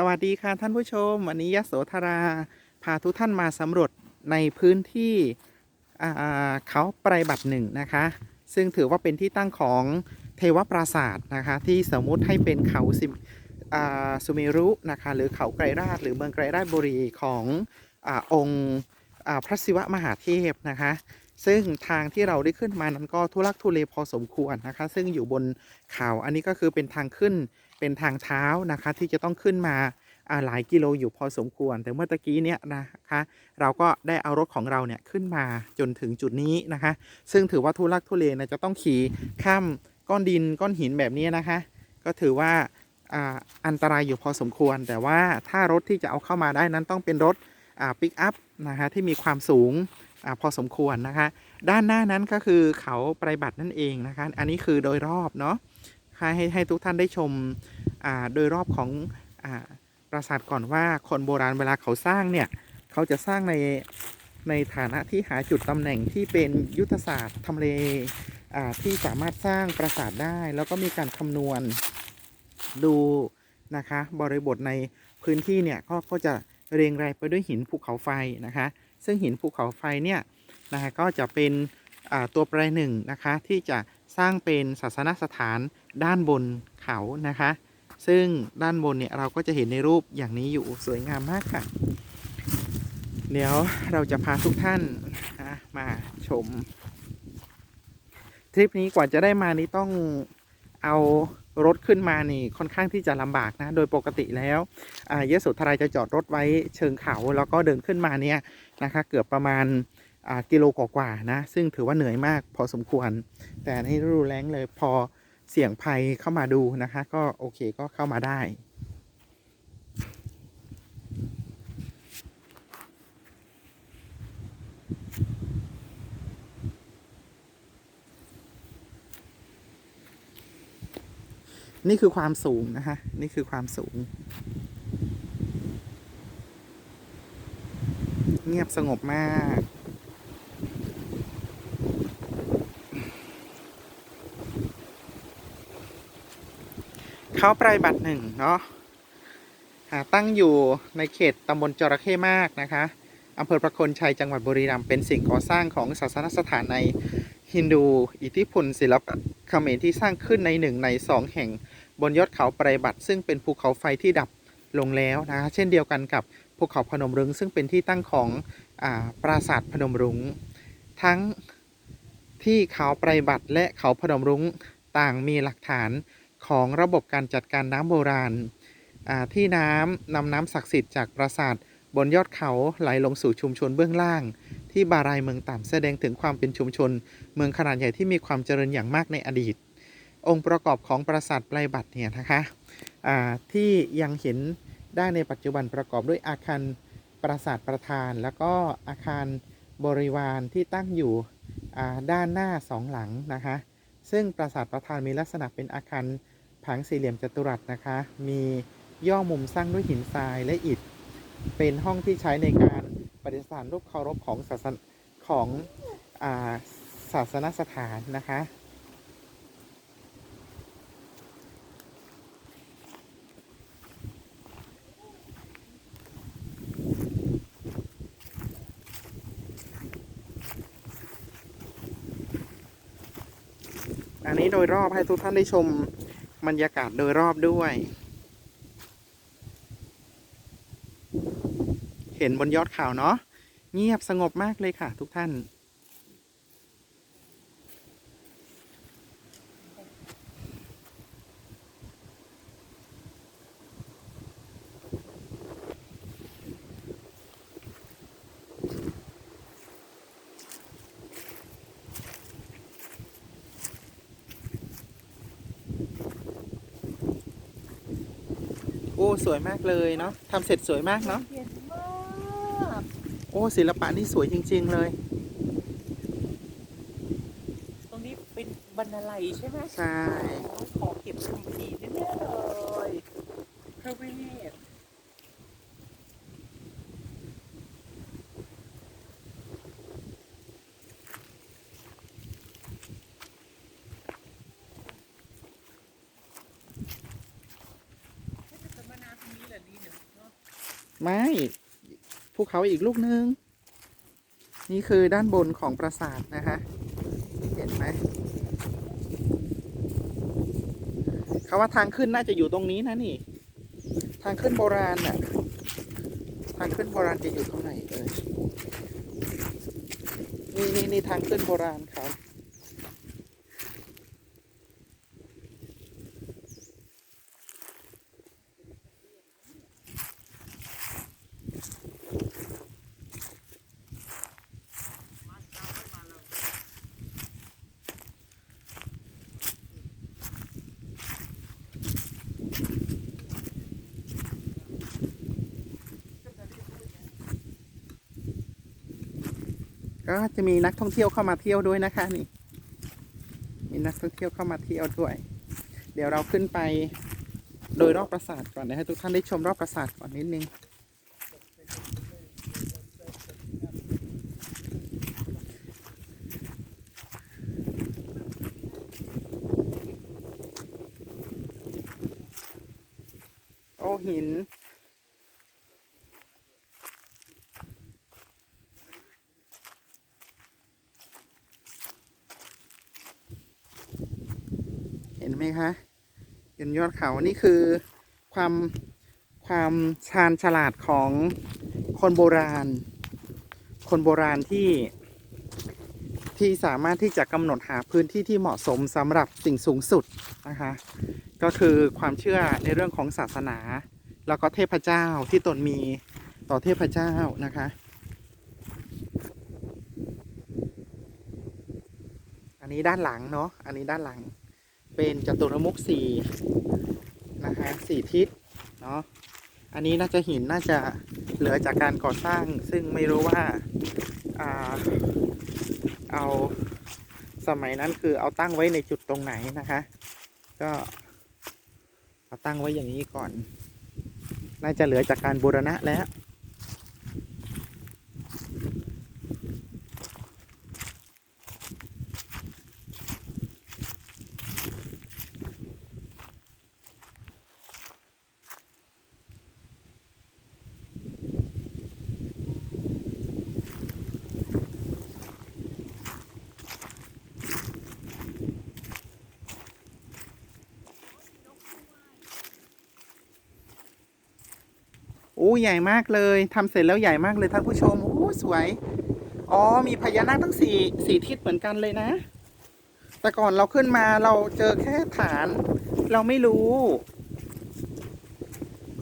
สวัสดีค่ะท่านผู้ชม วันนี้ยโสธรา พาทุกท่านมาสำรวจในพื้นที่อ่าเขาไพรบัตรหนึ่งนะคะ ซึ่งถือว่าเป็นที่ตั้งของเทวปราสาทนะคะ ที่สมมุติให้เป็นเขาสิาสุเมรุนะคะ หรือเขาไกรราช หรือเมืองไกรราชบุรีของอองค์พระศิวะมหาเทพนะคะ ซึ่งทางที่เราได้ขึ้นมานั้นก็ทุลักทุเลพอสมควรนะคะ ซึ่งอยู่บนเขาอันนี้ก็คือเป็นทางขึ้น เป็นทางเท้านะคะ ที่จะต้องขึ้นมาหลายกิโลอยู่พอสมควร แต่เมื่อตะกี้เนี่ยนะคะ เราก็ได้เอารถของเราเนี่ยขึ้นมาจนถึงจุดนี้นะคะ ซึ่งถือว่าทุลักทุเลนะจะต้องขี่ข้ามก้อนดินก้อนหินแบบนี้นะคะ ก็ถือว่าอันตรายอยู่พอสมควร แต่ว่าถ้ารถที่จะเอาเข้ามาได้นั้นต้องเป็นรถปิกอัพนะคะที่มีความสูงอพอสมควรนะคะ ด้านหน้านั้นก็คือเขาไพรบัตรนั่นเองนะคะ อันนี้คือโดยรอบเนาะ ให้ให้ให้ทุกท่านได้ชมอ่าโดยรอบของอ่าปราสาทก่อนว่าคนโบราณเวลาเขาสร้างเนี่ยเขาจะสร้างในในฐานะที่หาจุดตำแหน่งที่เป็นยุทธศาสตร์ทำเลอ่าที่สามารถสร้างปราสาทได้ แล้วก็มีการคำนวณดูนะคะบริบทในพื้นที่เนี่ยก็ก็จะเรียงรายไปด้วยหินภูเขาไฟนะคะ ซึ่งหินภูเขาไฟเนี่ยนะคะก็จะเป็นตัวแปรหนึ่งนะคะที่จะ สร้างเป็นศาสนสถานด้านบนเขานะคะ ซึ่งด้านบนเนี่ยเราก็จะเห็นในรูปอย่างนี้อยู่สวยงามมากค่ะ เดี๋ยวเราจะพาทุกท่านมาชม ทริปนี้กว่าจะได้มานี่ต้องเอารถขึ้นมานี่ค่อนข้างที่จะลำบากนะ โดยปกติแล้วอ่ายโสธรจะจอดรถไว้เชิงเขา แล้วก็เดินขึ้นมาเนี่ยนะคะ เกือบประมาณ กิโลกว่าๆนะ ซึ่งถือว่าเหนื่อยมากพอสมควร แต่ในฤดูแล้งเลยพอเสี่ยงภัยเข้ามาดูนะคะ ก็โอเคก็เข้ามาได้นี่คือความสูงนะคะนี่คือความสูง เงียบสงบมาก เขาไพรบัตรหนึ่งเนาะตั้งอยู่ในเขตตำบลจระเข้มากนะคะอำเภอประโคนชัยจังหวัดบุรีรัมย์เป็นสิ่งก่อสร้างของศาสนสถานในฮินดู อิทธิพลศิลปะเขมรที่สร้างขึ้นในหนึ่งในสองแห่งบนยอดเขาไพรบัตรซึ่งเป็นภูเขาไฟที่ดับลงแล้วนะคะเช่นเดียวกันกับภูเขาพนมรุ้งซึ่งเป็นที่ตั้งของอปราสาทพนมรุง้งทั้งที่เขาไพรบัตรและเขาพนมรุ้งต่างมีหลักฐาน ของระบบการจัดการน้ำโบราณ ที่น้ำนำน้ำศักดิ์สิทธิ์จากปราสาทบนยอดเขาไหลลงสู่ชุมชนเบื้องล่าง ที่บารายเมืองต่ำแสดงถึงความเป็นชุมชน เมืองขนาดใหญ่ที่มีความเจริญอย่างมากในอดีต องค์ประกอบของปราสาทไพรบัตเนี่ยนะคะที่ยังเห็นได้ในปัจจุบันประกอบด้วยอาคารปราสาทประธาน แล้วก็อาคารบริวารที่ตั้งอยู่ด้านหน้าสองหลังนะคะ ซึ่งปราสาทประธานมีลักษณะเป็นอาคารผังสี่เหลี่ยมจัตุรัสนะคะ มีย่อมุมสร้างด้วยหินทรายและอิฐ เป็นห้องที่ใช้ในการประดิษฐานรูปเคารพของศาสนของอาศาสนสถานนะคะ อั นนี้โดยรอบให้ทุกท่านได้ชมบรรยากาศโดยรอบด้วย เห็นบนยอดเขาเนาะเงียบสงบมากเลยค่ะทุกท่าน อ้สวยมากเลยเนาะทำเสร็จสวยมากเนาะเย็นมากโอ้ศิลปะนี่สวยจริง ๆเลย ตรงนี้เป็นบรรลัยใช่ไหมใช่ ขอเก็บคำพีแน่ๆเลยพระเวทจะมานาตรงนี้แหละดีเดี๋ยว ไม่ภูเขาอีกลูกนึง นี่คือด้านบนของปราสาทนะคะเห็นไหมเขาว่าทางขึ้นน่าจะอยู่ตรงนี้นะนี่ ทางขึ้นโบราณน่ะ ทางขึ้นโบราณจะอยู่ตรงไหนเอ่ยนี่นี่นี่ทางขึ้นโบราณครับ ก็จะมีนักท่องเที่ยวเข้ามาเที่ยวด้วยนะคะนี่ มีนักท่องเที่ยวเข้ามาเที่ยวด้วย เดี๋ยวเราขึ้นไปโดยรอบปราสาทก่อนนะให้ทุกท่านได้ชมรอบปราสาทก่อนนิดนึงโอ้หิน ไหมคะเห็นยอดเขานี่คือความความชาญฉลาดของคนโบราณ คนโบราณที่ที่สามารถที่จะกำหนดหาพื้นที่ที่เหมาะสมสำหรับสิ่งสูงสุดนะคะ ก็คือความเชื่อในเรื่องของศาสนา แล้วก็เทพเจ้าที่ตนมีต่อเทพเจ้านะคะ อันนี้ด้านหลังเนาะอันนี้ด้านหลัง เป็นจตุรมุขสี่นะคะสี่ทิศเนาะอันนี้น่าจะหินน่าจะเหลือจากการก่อสร้าง ซึ่งไม่รู้ว่าอ่าเอาสมัยนั้นคือเอาตั้งไว้ในจุดตรงไหนนะคะ ก็เอาตั้งไว้อย่างนี้ก่อน น่าจะเหลือจากการบูรณะแล้ว โอ้ใหญ่มากเลยทำเสร็จแล้วใหญ่มากเลยท่านผู้ชมโอ้สวย อ๋อมีพญานาคทั้งสี่สี่ทิศเหมือนกันเลยนะ แต่ก่อนเราขึ้นมาเราเจอแค่ฐาน เราไม่รู้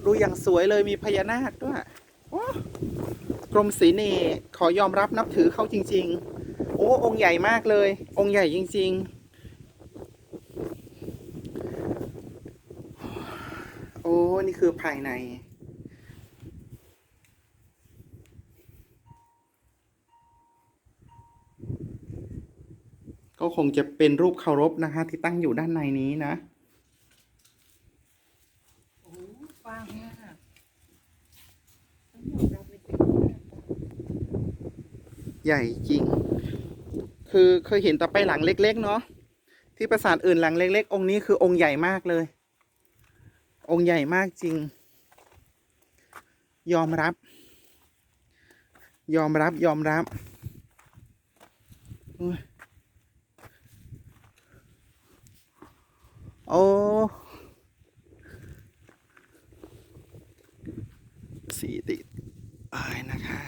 ดูอย่างสวยเลยมีพญานาคด้วยโอ้กรมศรีเนตรขอยอมรับนับถือเขาจริง ๆ โอ้องค์ใหญ่มากเลย องค์ใหญ่จริง ๆ โอ้นี่คือภายใน ก็คงจะเป็นรูปเคารพนะคะ ที่ตั้งอยู่ด้านในนี้นะโอ้กว้างมากใหญ่จริง คือเคยเห็นแต่ไปหลังเล็ก ๆ เนาะที่ปราสาทอื่นหลังเล็ก ๆ องค์นี้คือองค์ใหญ่มากเลย องค์ใหญ่มากจริง ยอมรับ ยอมรับยอมรับ โอ้ย โอ้สีติดไอ้นะคะ